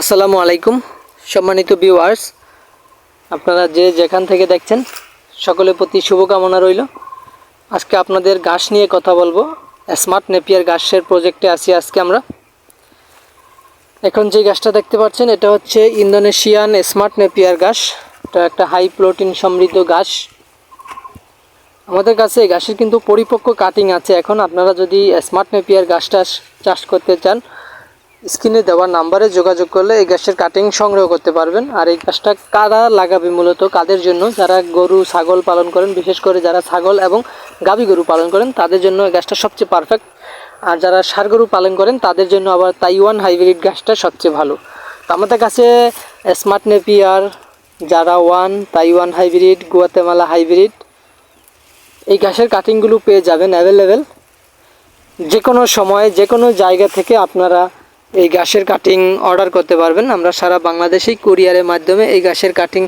আসসালামু আলাইকুম, সম্মানিত ভিউয়ার্স আপনারা যে যেখান থেকে দেখছেন, সকলের প্রতি শুভকামনা রইল। আজকে আপনাদের ঘাস নিয়ে কথা বলব। স্মার্ট নেপিয়ার ঘাসের প্রজেক্টে আছি আজকে আমরা। এখন যে গাছটা দেখতে পাচ্ছেন, এটা হচ্ছে ইন্দোনেশিয়ান স্মার্ট নেপিয়ার ঘাস। এটা একটা হাই প্রোটিন সমৃদ্ধ ঘাস। আমাদের কাছে এই ঘাসের কিন্তু পরিপক্ক কাটিং আছে। এখন আপনারা যদি স্মার্ট নেপিয়ার ঘাসটা চাষ করতে চান স্ক্রিনে দেওয়া নাম্বারে যোগাযোগ করলে এই গাছের কাটিং সংগ্রহ করতে পারবেন। আর এই গাছটা কারা লাগাবে মূলত? কাদের জন্য? যারা গরু, ছাগল পালন করেন, বিশেষ করে যারা ছাগল এবং গাভী গরু পালন করেন, তাদের জন্য এই গাছটা সবচেয়ে পারফেক্ট আর যারা ষাড় গরু পালন করেন, তাদের জন্য আবার তাইওয়ান হাইব্রিড গাছটা সবচেয়ে ভালো। তো আমাদের কাছে স্মার্ট নেপিয়ার যারা one Taiwan hybrid Guatemala hybrid এই গাছের কাটিংগুলো পেয়ে যাবেন অ্যাভেলেবেল যে কোনো সময় যে কোনো জায়গা থেকে আপনারা এই গাছের কাটিং অর্ডার করতে পারবেন। আমরা সারা বাংলাদেশেই কুরিয়ারের মাধ্যমে এই গাছের কাটিং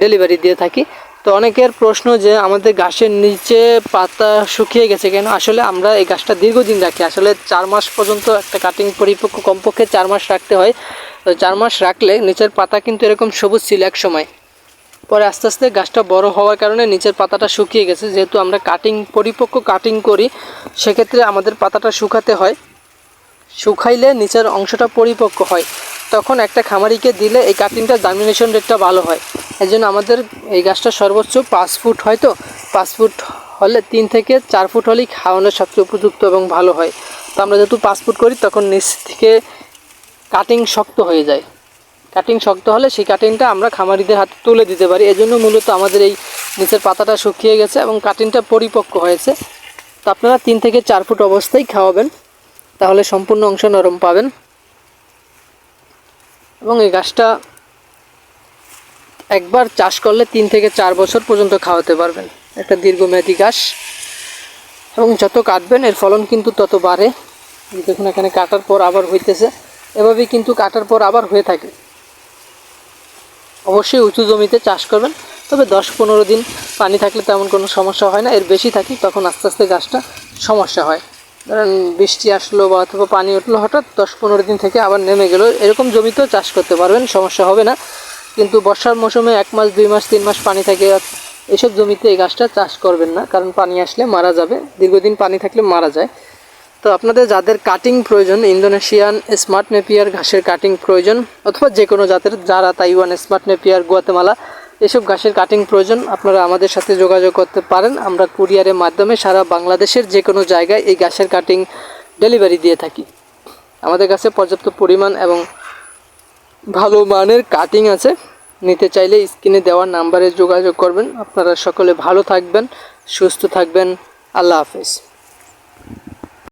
ডেলিভারি দিয়ে থাকি। তো অনেকের প্রশ্ন যে, আমাদের গাছের নিচে পাতা শুকিয়ে গেছে কেন? আসলে আমরা এই গাছটা দীর্ঘদিন রাখি। আসলে চার মাস পর্যন্ত একটা কাটিং পরিপক্ক কমপক্ষে চার মাস রাখতে হয়। তো চার মাস রাখলে নিচের পাতা কিন্তু এরকম সবুজ ছিল এক সময়। পরে আস্তে আস্তে গাছটা বড় হওয়ার কারণে নিচের পাতাটা শুকিয়ে গেছে। যেহেতু আমরা কাটিং পরিপক্ক কাটিং করি, সেক্ষেত্রে আমাদের পাতাটা শুকাতে হয়। শুকাইলে নিচের অংশটা পরিপক্ক হয়। তখন একটা খামারিকে দিলে এই কাটিংটার জার্মিনেশন রেটটা ভালো হয়। এই জন্য আমাদের এই গাছটা সর্বোচ্চ পাঁচ ফুট হয় তো? পাঁচ ফুট হলে তিন থেকে চার ফুট হলেই খাওয়ানোর সবচেয়ে উপযুক্ত এবং ভালো হয়। তো আমরা যেহেতু পাঁচ ফুট করি, তখন নিচ থেকে কাটিং শক্ত হয়ে যায়। কাটিং শক্ত হলে সেই কাটিংটা আমরা খামারিদের হাতে তুলে দিতে পারি। এজন্য মূলত আমাদের এই নিচের পাতাটা শুকিয়ে গেছে এবং কাটিংটা পরিপক্ক হয়েছে। তো আপনারা তিন থেকে চার ফুট অবস্থায় খাওয়াবেন। তাহলে সম্পূর্ণ অংশ নরম পাবেন। এবং এই গাছটা একবার চাষ করলে তিন থেকে চার বছর পর্যন্ত খাওয়াতে পারবেন। একটা দীর্ঘমেয়াদী গাছ। এবং যত কাটবেন, এর ফলন কিন্তু তত বাড়ে। দেখুন, এখানে কাটার পর আবার হইতেছে। এভাবেই কিন্তু কাটার পর আবার হয়ে থাকে। অবশ্যই উঁচু জমিতে চাষ করবেন। তবে দশ পনেরো দিন পানি থাকলে তেমন কোনো সমস্যা হয় না। এর বেশি থাকি, তখন আস্তে আস্তে গাছটা সমস্যা হয়। ধরেন বৃষ্টি আসলো বা অথবা পানি উঠল, হঠাৎ দশ পনেরো দিন থেকে আবার নেমে গেলো। এরকম জমিতেও চাষ করতে পারবেন, সমস্যা হবে না। কিন্তু বর্ষার মৌসুমে এক মাস, দুই মাস, তিন মাস পানি থাকে, এসব জমিতে এই গাছটা চাষ করবেন না, কারণ পানি আসলে মারা যাবে। দীর্ঘদিন পানি থাকলে মারা যায়। তো আপনাদের যাদের কাটিং প্রয়োজন, ইন্দোনেশিয়ান স্মার্ট নেপিয়ার ঘাসের কাটিং প্রয়োজন, অথবা যে কোনো জাতের, যারা তাইওয়ান স্মার্ট নেপিয়ার, গুয়াতেমালা এসব ঘাসের কাটিং প্রয়োজন, আপনারা আমাদের সাথে যোগাযোগ করতে পারেন। আমরা কুরিয়ারের মাধ্যমে সারা বাংলাদেশের যে কোনো জায়গায় এই ঘাসের কাটিং ডেলিভারি দিয়ে থাকি। আমাদের কাছে পর্যাপ্ত পরিমাণ এবং ভালো মানের কাটিং আছে। নিতে চাইলে স্ক্রিনে দেওয়ার নাম্বারে যোগাযোগ করবেন। আপনারা সকলে ভালো থাকবেন, সুস্থ থাকবেন। আল্লাহ হাফেজ।